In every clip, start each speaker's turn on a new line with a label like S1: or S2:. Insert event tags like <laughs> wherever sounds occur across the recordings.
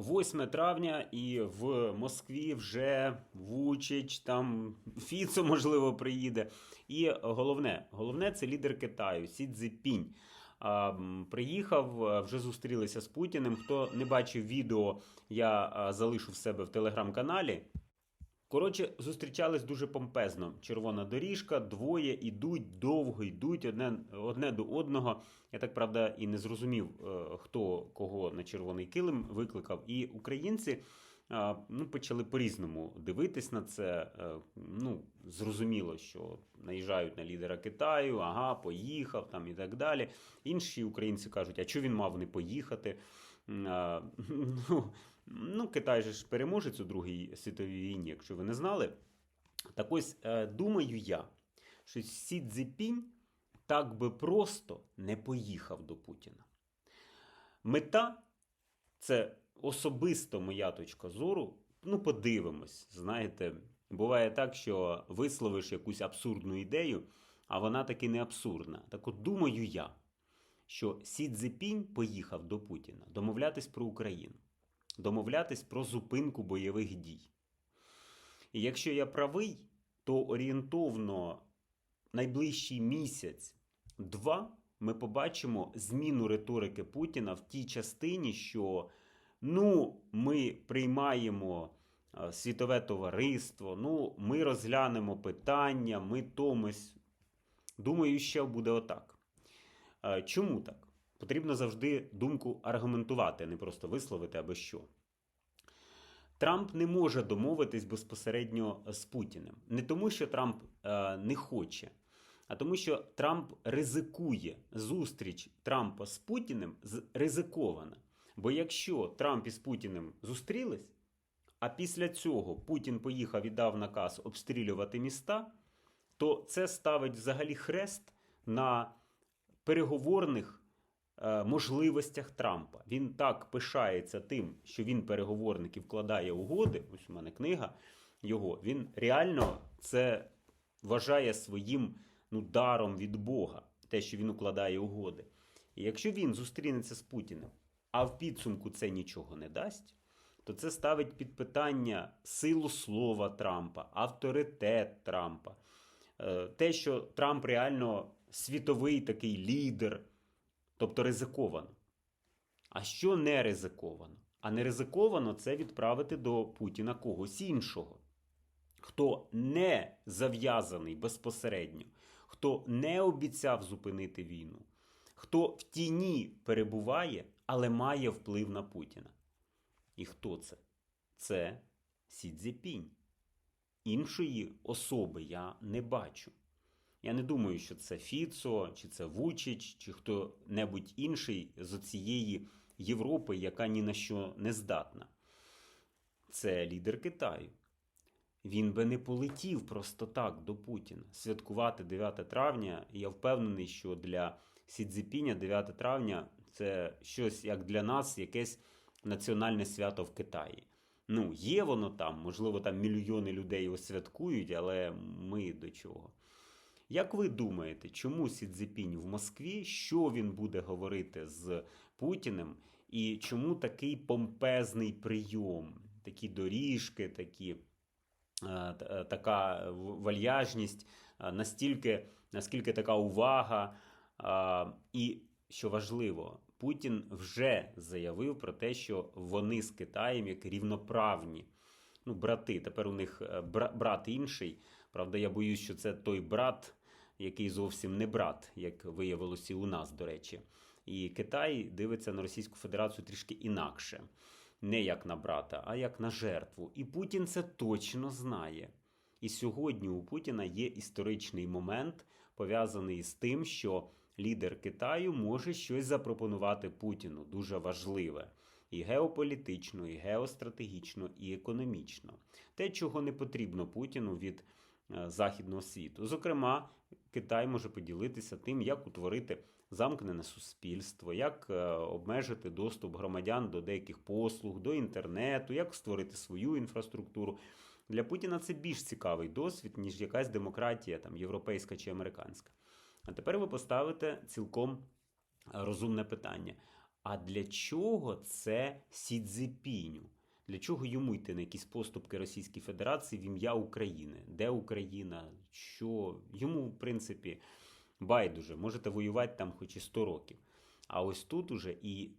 S1: 8 травня, і в Москві вже Вучич, там Фіцо, можливо, приїде. І головне, головне це лідер Китаю Сі Цзіпінь. Приїхав, вже зустрілися з Путіним. Хто не бачив відео, я залишу в себе в телеграм-каналі. Коротше, зустрічались дуже помпезно. Червона доріжка, двоє ідуть, довго йдуть одне, одне до одного. Я так правда і не зрозумів, е, хто кого на червоний килим викликав. І українці е, ну, почали по-різному дивитись на це. Е, Ну, зрозуміло, що наїжджають на лідера Китаю, ага, поїхав там і так далі. Інші українці кажуть, а чого він мав не поїхати? <laughs> Ну, ну, Китай же ж переможець у Другій світовій війні, якщо ви не знали. Так ось е, думаю я, що Сі Цзіпінь так би просто не поїхав до Путіна. Мета це особисто моя точка зору. Ну, подивимось. Знаєте, буває так, що висловиш якусь абсурдну ідею, а вона таки не абсурдна. Так от думаю я, що Сі Цзіпінь поїхав до Путіна домовлятись про Україну, домовлятись про зупинку бойових дій. І якщо я правий, то орієнтовно найближчий місяць, два, ми побачимо зміну риторики Путіна в тій частині, що ну, ми приймаємо е, світове товариство, ну, ми розглянемо питання, ми томусь. Думаю, що буде отак. Е, Чому так? Потрібно завжди думку аргументувати, а не просто висловити або що. Трамп не може домовитись безпосередньо з Путіним. Не тому, що Трамп е, не хоче, а тому, що Трамп ризикує. Зустріч Трампа з Путіним ризикована. Бо якщо Трамп із Путіним зустрілись, а після цього Путін поїхав і дав наказ обстрілювати міста, то це ставить взагалі хрест на переговорних можливостях Трампа. Він так пишається тим, що він переговорник і вкладає угоди. Ось у мене книга його. Він реально це вважає своїм ну, даром від Бога, те, що він укладає угоди. І якщо він зустрінеться з Путіним, а в підсумку це нічого не дасть, то це ставить під питання силу слова Трампа, авторитет Трампа. Е, Те, що Трамп реально світовий такий лідер, тобто ризиковано. А що не ризиковано? А не ризиковано це відправити до Путіна когось іншого, хто не зав'язаний безпосередньо, хто не обіцяв зупинити війну, хто в тіні перебуває, але має вплив на Путіна. І хто це? Це Сі Цзіпінь. Іншої особи я не бачу. Я не думаю, що це Фіцо, чи це Вучич, чи хто-небудь інший з цієї Європи, яка ні на що не здатна. Це лідер Китаю. Він би не полетів просто так до Путіна. Святкувати 9 травня. Я впевнений, що для Сі Цзіпіня 9 травня це щось як для нас, якесь національне свято в Китаї. Ну, є воно там, можливо, там мільйони людей його святкують, але ми до чого? Як ви думаєте, чому Сі Цзіпінь в Москві? Що він буде говорити з Путіним? І чому такий помпезний прийом? Такі доріжки, такі, е, е, така вальяжність, е, настільки, наскільки така увага. І що важливо, Путін вже заявив про те, що вони з Китаєм як рівноправні. Ну, брати. Тепер у них брат інший. Правда, я боюсь, що це той брат, який зовсім не брат, як виявилося і у нас, до речі. І Китай дивиться на Російську Федерацію трішки інакше. Не як на брата, а як на жертву. І Путін це точно знає. І сьогодні у Путіна є історичний момент, пов'язаний з тим, що лідер Китаю може щось запропонувати Путіну, дуже важливе. І геополітично, і геостратегічно, і економічно. Те, чого не потрібно Путіну від е, західного світу. Зокрема, Китай може поділитися тим, як утворити замкнене суспільство, як е, обмежити доступ громадян до деяких послуг, до інтернету, як створити свою інфраструктуру. Для Путіна це більш цікавий досвід, ніж якась демократія, там, європейська чи американська. А тепер ви поставите цілком е, розумне питання. А для чого це Сі Для чого йому йти на якісь поступки Російської Федерації в ім'я України? Де Україна? Що йому, в принципі, байдуже, можете воювати там хоч і 100 років. А ось тут уже і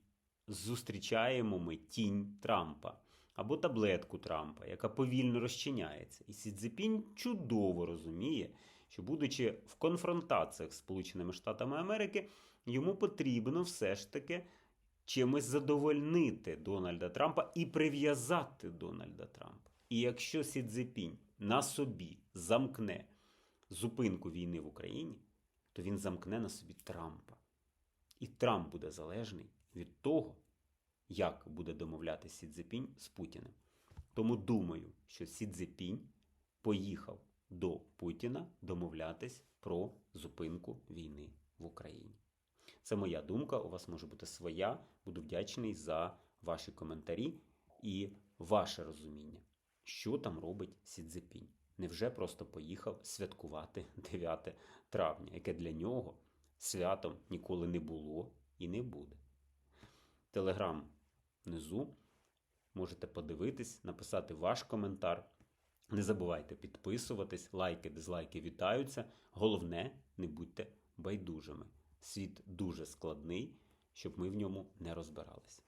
S1: зустрічаємо ми тінь Трампа або таблетку Трампа, яка повільно розчиняється. І Сі Цзіпінь чудово розуміє, що, будучи в конфронтаціях з Сполученими Штатами Америки, йому потрібно все ж таки чимось задовольнити Дональда Трампа і прив'язати Дональда Трампа. І якщо Сі Цзіпінь на собі замкне зупинку війни в Україні, то він замкне на собі Трампа. І Трамп буде залежний від того, як буде домовлятися Сі Цзепінь з Путіним. Тому думаю, що Сі Цзепінь поїхав до Путіна домовлятись про зупинку війни в Україні. Це моя думка. У вас може бути своя. Буду вдячний за ваші коментарі і ваше розуміння, що там робить Сі Цзепінь. Невже просто поїхав святкувати <laughs> 9 травня, яке для нього святом ніколи не було і не буде. Телеграм внизу. Можете подивитись, написати ваш коментар. Не забувайте підписуватись, лайки, дизлайки вітаються. Головне, не будьте байдужими. Світ дуже складний, щоб ми в ньому не розбиралися.